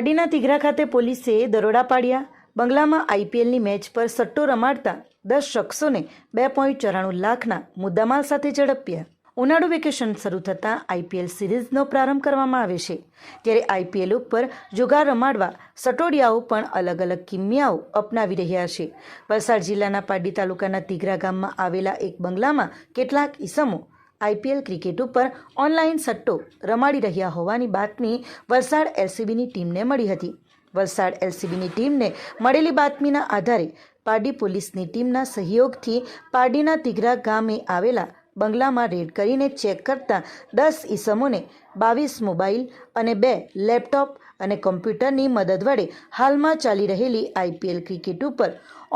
પારડીના તિઘરા ખાતે પોલીસે દરોડા પાડ્યા. બંગલામાં આઈપીએલની મેચ પર સટ્ટો રમાડતા દસ શખ્સોને બે પોઈન્ટ ચોરાણું લાખના મુદ્દામાલ સાથે ઝડપ્યા. ઉનાળુ વેકેશન શરૂ થતાં આઈપીએલ સિરીઝનો પ્રારંભ કરવામાં આવે છે. ત્યારે આઈપીએલ ઉપર જુગાર રમાડવા સટોડિયાઓ પણ અલગ અલગ કિમિયાઓ અપનાવી રહ્યા છે. વલસાડ જિલ્લાના પારડી તાલુકાના તિઘરા ગામમાં આવેલા એક બંગલામાં કેટલાક ઈસમો આઈપીએલ ક્રિકેટ ઉપર ઓનલાઈન સટ્ટો રમાડી રહ્યા હોવાની બાતમી વલસાડ એલસીબીની ટીમને મળી હતી. વલસાડ એલસીબીની ટીમને મળેલી બાતમીના આધારે પારડી પોલીસની ટીમના સહયોગથી પારડીના તિઘરા ગામે આવેલા બંગલામાં રેડ કરીને ચેક કરતા દસ ઈસમોને બાવીસ મોબાઈલ અને બે લેપટોપ અને કોમ્પ્યુટરની મદદ વડે હાલમાં ચાલી રહેલી આઈપીએલ ક્રિકેટ ઉપર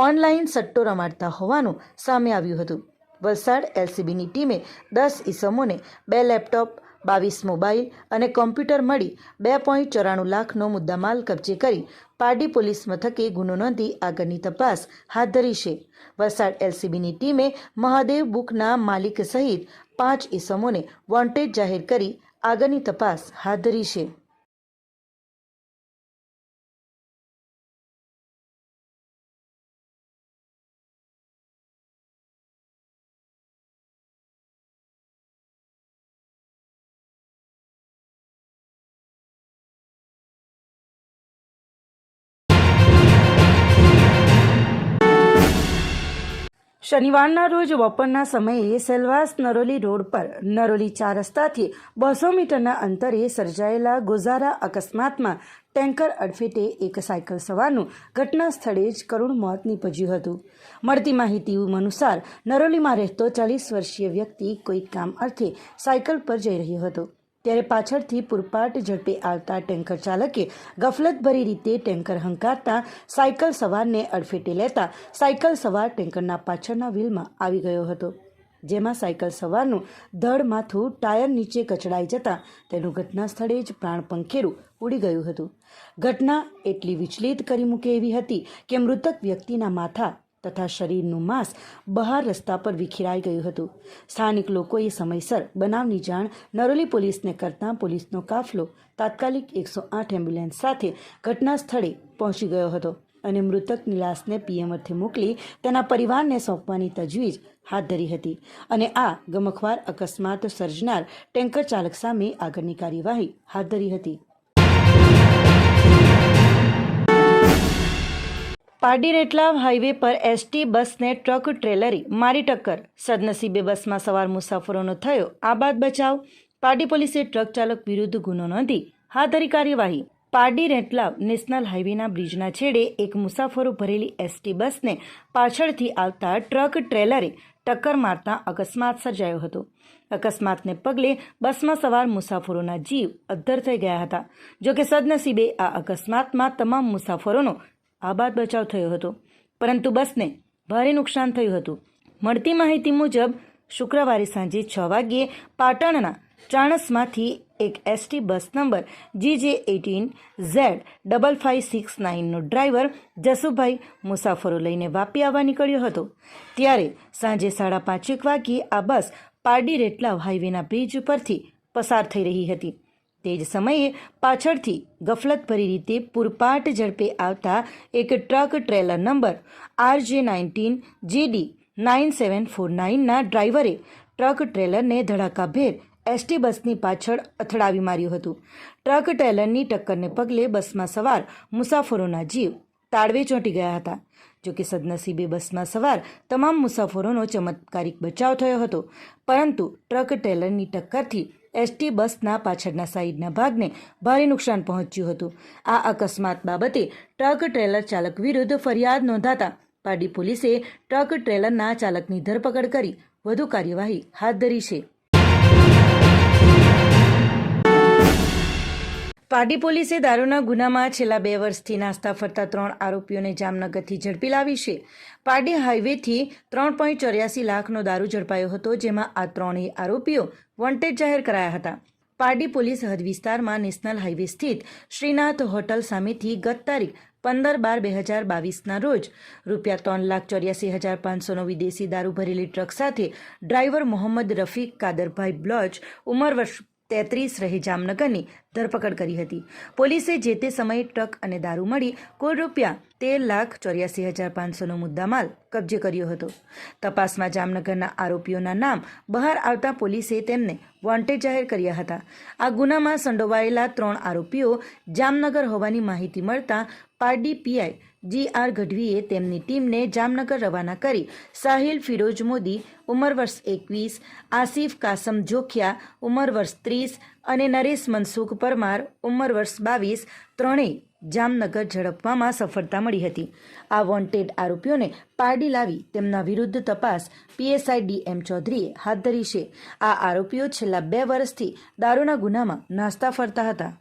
ઓનલાઈન સટ્ટો રમાડતા હોવાનું સામે આવ્યું હતું. વલસાડ એલસીબીની ટીમે દસ ઈસમોને બે લેપટોપ, બાવીસ મોબાઈલ અને કોમ્પ્યુટર મળી બે પોઈન્ટ ચોરાણું લાખનો મુદ્દામાલ કબજે કરી પારડી પોલીસ મથકે ગુનો નોંધી આગળની તપાસ હાથ ધરી છે. વલસાડ એલસીબીની ટીમે મહાદેવ બુકના માલિક સહિત પાંચ ઈસમોને વોન્ટેડ જાહેર કરી આગળની તપાસ હાથ ધરી છે. શનિવારના રોજ બપોરના સમયે સેલવાસ નરોલી રોડ પર નરોલી ચાર રસ્તાથી બસો મીટરના અંતરે સર્જાયેલા ગોઝારા અકસ્માતમાં ટેન્કર અડફેટે એક સાયકલ સવારનું ઘટના સ્થળે જ કરુણ મોત નીપજ્યું હતું. મળતી માહિતી અનુસાર નરોલીમાં રહેતો ચાલીસ વર્ષીય વ્યક્તિ કોઈ કામ અર્થે સાયકલ પર જઈ રહ્યો હતો. ત્યારે પાછળથી પૂરપાટ ઝડપે આવતા ટેન્કર ચાલકે ગફલતભરી રીતે ટેન્કર હંકારતા સાયકલ સવારને અડફેટે લેતા સાયકલ સવાર ટેન્કરના પાછળના વ્હીલમાં આવી ગયો હતો, જેમાં સાયકલ સવારનું ધડ માથું ટાયર નીચે કચડાઈ જતાં તેનું ઘટના સ્થળે જ પ્રાણ પંખેરું ઉડી ગયું હતું. ઘટના એટલી વિચલિત કરી મૂકે એવી હતી કે મૃતક વ્યક્તિના માથા તથા શરીરનું માંસ બહાર રસ્તા પર વિખેરાઈ ગયું હતું. સ્થાનિક લોકોએ સમયસર બનાવની જાણ નરોલી પોલીસને કરતાં પોલીસનો કાફલો તાત્કાલિક એકસો આઠ એમ્બ્યુલન્સ સાથે ઘટના સ્થળે પહોંચી ગયો હતો અને મૃતકની લાશને પીએમ અર્થે મોકલી તેના પરિવારને સોંપવાની તજવીજ હાથ ધરી હતી અને આ ગમખવાર અકસ્માત સર્જનાર ટેન્કર ચાલક સામે આગળની કાર્યવાહી હાથ ધરી હતી. પારડી રેટલાવ હાઈવે પર એસટી બસને ટ્રક ટ્રેલરી મારી ટક્કર. સદનસીબે બસમાં સવાર મુસાફરોનો થયો. આ બાદ બચાવ. પારડી પોલીસે ટ્રક ચાલક વિરુદ્ધ ગુનો નોંધી હાથ ધરી કાર્યવાહી. પારડી રેટલાવ નેશનલ હાઈવેના બ્રિજના છેડે એક મુસાફરો ભરેલી એસટી બસને પાછળથી આવતા ટ્રક ટ્રેલરે ટક્કર મારતા અકસ્માત સર્જાયો હતો. અકસ્માતને પગલે બસમાં સવાર મુસાફરોના જીવ અદ્ધર થઈ ગયા હતા. જોકે સદનસીબે આ અકસ્માતમાં તમામ મુસાફરોનો આબાદ બચાવ થયો હતો. પરંતુ બસને ભારે નુકસાન થયું હતું. મળતી માહિતી મુજબ, શુક્રવારે સાંજે છ વાગ્યે પાટણના ચાણસમાંથી એક ST bus number GJ eighteen Z double five six નાઇનનો driver Jasubhai મુસાફરો લઈને વાપી આવવા નીકળ્યો હતો. ત્યારે સાંજે સાડા પાંચેક વાગ્યે આ બસ પારડી રેટલાવ હાઈવેના બ્રિજ ઉપરથી પસાર થઈ રહી હતી. તે જ સમયે પાછળથી ગફલતભરી રીતે પૂરપાટ ઝડપે આવતા એક truck trailer number RJ nineteen JD nine seven four નાઇનના ડ્રાઈવરે ટ્રક ટ્રેલરને ધડાકાભેર એસટી બસની પાછળ અથડાવી માર્યું હતું. ટ્રક ટ્રેલરની ટક્કરને પગલે બસમાં સવાર મુસાફરોના જીવ તાળવે ચોંટી ગયા હતા. જોકે સદનસીબે બસમાં સવાર તમામ મુસાફરોનો ચમત્કારિક બચાવ થયો હતો. પરંતુ ટ્રક ટ્રેલરની ટક્કરથી એસટી બસના પાછળના સાઈડના ભાગને ભારે નુકસાન પહોંચ્યું હતું. આ અકસ્માત બાબતે ટ્રક ટ્રેલર ચાલક વિરુદ્ધ ફરિયાદ નોંધાતા પારડી પોલીસે ટ્રક ટ્રેલરના ચાલકની ધરપકડ કરી વધુ કાર્યવાહી હાથ ધરી છે. પારડી પોલીસે દારૂના ગુનામાં છેલ્લા બે વર્ષથી નાસ્તા ફરતા ત્રણ આરોપીઓને જામનગરથી ઝડપી લાવી છે. પારડી હાઈવેથી ત્રણ પોઈન્ટ ચોર્યાસી લાખનો દારૂ ઝડપાયો હતો, જેમાં આ ત્રણેય આરોપીઓ વોન્ટેડ જાહેર કરાયા હતા. પારડી પોલીસ હદ વિસ્તારમાં નેશનલ હાઈવે સ્થિત શ્રીનાથ હોટલ સામેથી ગત તારીખ પંદર બાર બે હજાર બાવીસના રોજ રૂપિયા ત્રણ લાખ ચોર્યાસી હજાર પાંચસોનો વિદેશી દારૂ ભરેલી ટ્રક સાથે ડ્રાઈવર મોહમ્મદ રફીક કાદરભાઈ બ્લોચ ઉંમર વર્ષ તેત્રીસ રહી જામનગરની ધરપકડ કરી હતી. પોલીસે જે તે સમયે ટ્રક અને દારૂ મળી, કુલ રૂપિયા તેર લાખ ચોર્યાસી હજાર પાંચસોનો મુદ્દામાલ કબજે કર્યો હતો. તપાસમાં જામનગરના આરોપીઓના નામ બહાર આવતા પોલીસે તેમને વોન્ટેડ જાહેર કર્યા હતા. આ ગુનામાં સંડોવાયેલા ત્રણ આરોપીઓ જામનગર હોવાની માહિતી મળતા પારડી પીઆઈ જી આર ગઢવીએ તેમની ટીમને જામનગર રવાના કરી સાહિલ ફિરોજ મોદી, ઉંમર વર્ષ એકવીસ, આસિફ કાસમ જોખિયા, ઉંમર વર્ષ ત્રીસ અને નરેશ મનસુખ પરમાર, ઉંમર વર્ષ બાવીસ, ત્રણેય જામનગર ઝડપવામાં સફળતા મળી હતી. આ વોન્ટેડ આરોપીઓને પારડી લાવી તેમના વિરુદ્ધ તપાસ પીએસઆઈ ડી એમ ચૌધરીએ હાથ ધરી છે. આ આરોપીઓ છેલ્લા બે વર્ષથી દારૂના ગુનામાં નાસ્તા ફરતા હતા.